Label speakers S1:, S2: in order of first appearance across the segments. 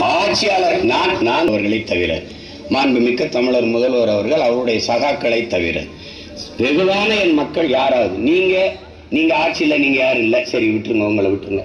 S1: ஆட்சியாளர் நான் நான் அவர்களை தவிர மாண்புமிக்க தமிழர் முதல்வர் அவர்கள் அவருடைய சகாக்களை தவிர. வெகுவான என் மக்கள் யாராவது? நீங்க நீங்க ஆட்சியில நீங்க யாரும் இல்லை. சரி விட்டுருங்க உங்களை விட்டுருங்க.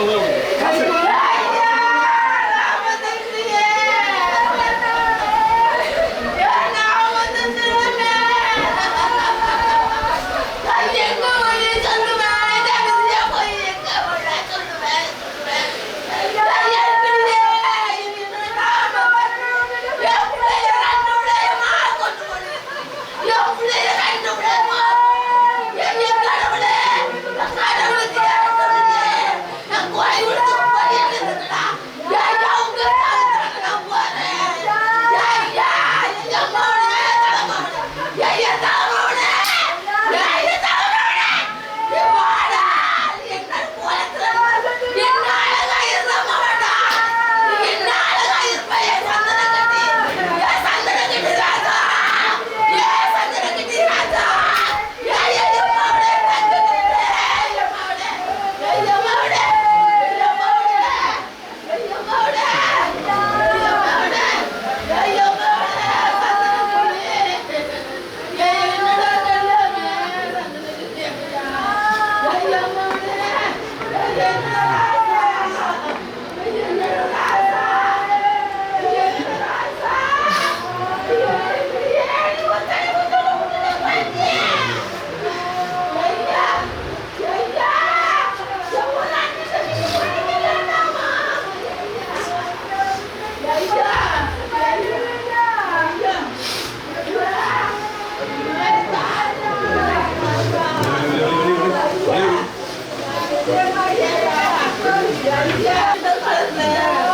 S2: a little 老天呀终于呀一天能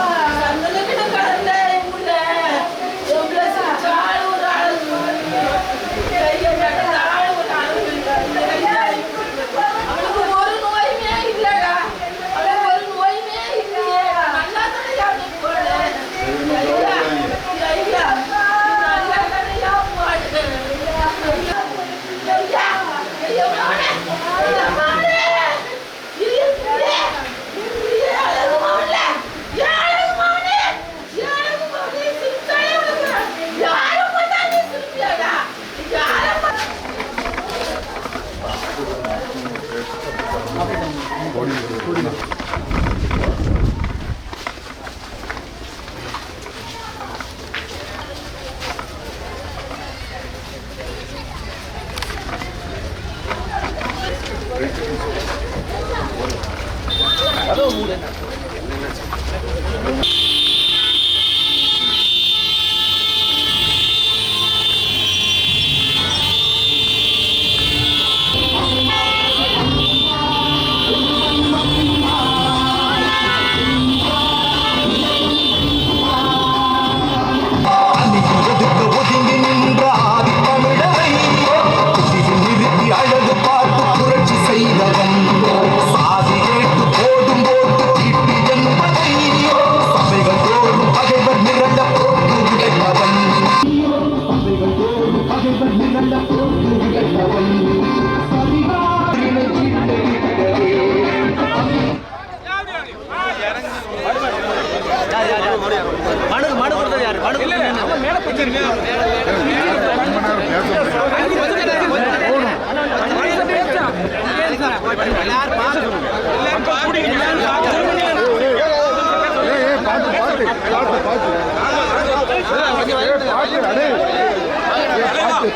S3: மனு மனு கொடுத்தது யாரு? மனு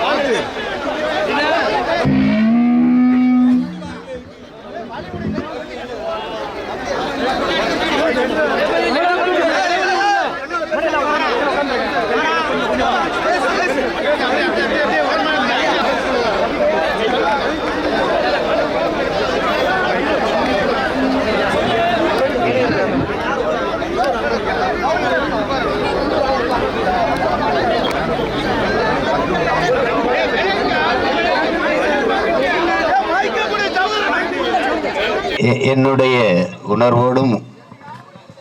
S4: ஆ
S1: என்னுடைய உணர்வோடும்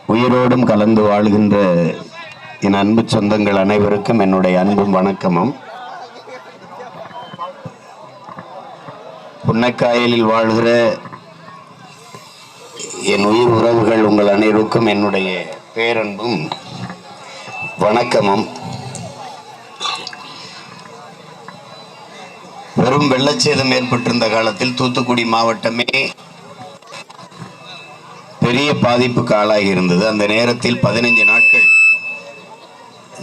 S1: உயிரோடும் கலந்து வாழ்கின்ற என் அன்பு சொந்தங்கள் அனைவருக்கும் என்னுடைய அன்பும் வணக்கமும். புன்னக்காயலில் வாழ்கிற என் உயிர் உறவுகள் உங்கள் அனைவருக்கும் என்னுடைய பேரன்பும் வணக்கமும். வெறும் வெள்ளச்சேதம் ஏற்பட்டிருந்த காலத்தில் தூத்துக்குடி மாவட்டமே பெரிய பாதிப்புக்கு ஆளாகி இருந்தது. அந்த நேரத்தில் பதினைஞ்சு நாட்கள்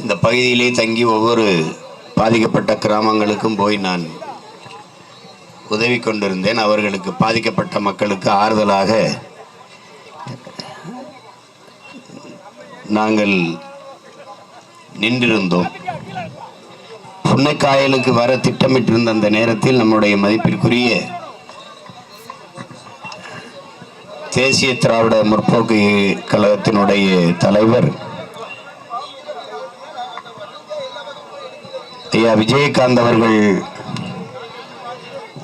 S1: இந்த பகுதியிலே தங்கி ஒவ்வொரு பாதிக்கப்பட்ட கிராமங்களுக்கும் போய் நான் உதவி கொண்டிருந்தேன். அவர்களுக்கு பாதிக்கப்பட்ட மக்களுக்கு ஆறுதலாக நாங்கள் நின்றிருந்தோம். புன்னைக்காயலுக்கு வர திட்டமிட்டிருந்த அந்த நேரத்தில் நம்முடைய மதிப்பிற்குரிய தேசிய திராவிட முற்போக்கு கழகத்தினுடைய தலைவர் ஐயா விஜயகாந்த் அவர்கள்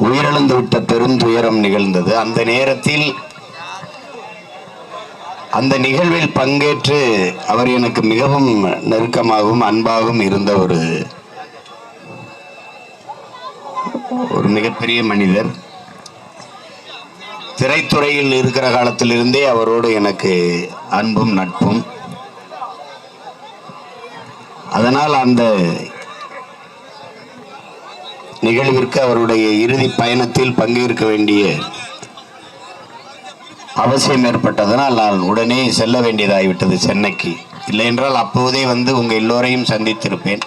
S1: உயிரிழந்து விட்ட பெருந்துயரம் நிகழ்ந்தது. அந்த நேரத்தில் அந்த நிகழ்வில் பங்கேற்று அவர் எனக்கு மிகவும் நெருக்கமாகவும் அன்பாகவும் இருந்த ஒரு ஒரு மிகப்பெரிய மனிதர். திரைத்துறையில் இருக்கிற காலத்திலிருந்தே அவரோடு எனக்கு அன்பும் நட்பும். அதனால் அந்த நிகழ்விற்கு அவருடைய இறுதி பயணத்தில் பங்கேற்க வேண்டிய அவசியம் ஏற்பட்டதனால் நான் உடனே செல்ல வேண்டியதாகிவிட்டது சென்னைக்கு. இல்லை என்றால் அப்போதே வந்து உங்கள் எல்லோரையும் சந்தித்திருப்பேன்.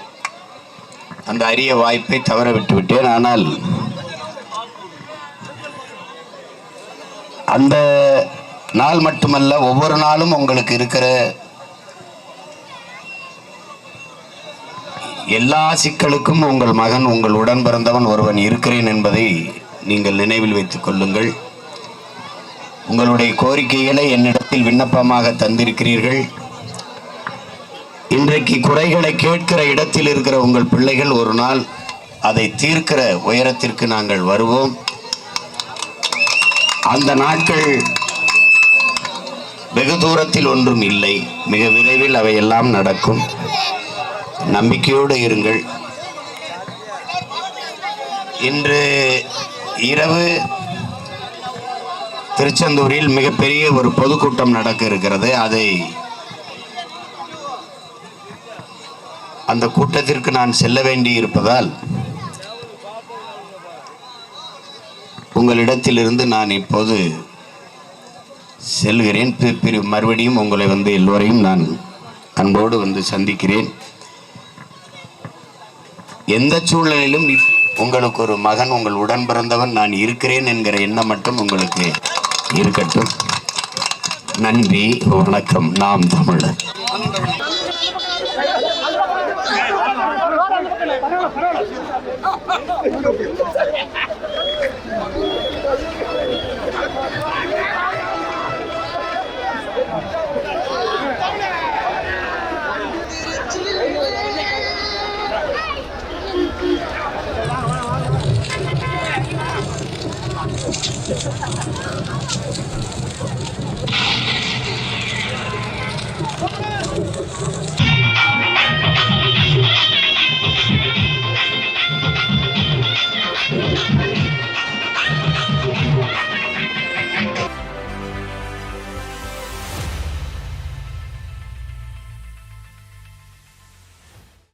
S1: அந்த அரிய வாய்ப்பை தவற விட்டு விட்டேன் ஆனால் அந்த நாள் மட்டுமல்ல ஒவ்வொரு நாளும் உங்களுக்கு இருக்கிற எல்லா சிக்கலுக்கும் உங்கள் மகன் உங்கள் உடன் பிறந்தவன் ஒருவன் இருக்கிறேன் என்பதை நீங்கள் நினைவில் வைத்துக் கொள்ளுங்கள். உங்களுடைய கோரிக்கைகளை என்னிடத்தில் விண்ணப்பமாக தந்திருக்கிறீர்கள். இன்றைக்கு குறைகளை கேட்கிற இடத்தில் இருக்கிற உங்கள் பிள்ளைகள் ஒரு நாள் அதை தீர்க்கிற உயரத்திற்கு நாங்கள் வருவோம். அந்த நாட்கள் வெகு தூரத்தில் ஒன்றும் இல்லை. மிக விரைவில் அவையெல்லாம் நடக்கும். நம்பிக்கையோடு இருங்கள். இன்று இரவு திருச்செந்தூரில் மிகப்பெரிய ஒரு பொதுக்கூட்டம் நடக்க இருக்கிறது. அதை அந்த கூட்டத்திற்கு நான் செல்ல வேண்டி இருப்பதால் உங்களிடத்திலிருந்து நான் இப்போது செல்கிறேன். மறுபடியும் உங்களை வந்து எல்லோரையும் நான் அன்போடு வந்து சந்திக்கிறேன். எந்த சூழ்நிலையிலும் உங்களுக்கு ஒரு மகன் உங்கள் உடன் பிறந்தவன் நான் இருக்கிறேன் என்கிற எண்ணம் மட்டும் உங்களுக்கு இருக்கட்டும். நன்றி வணக்கம். நாம் தமிழர். பரவாயில்ல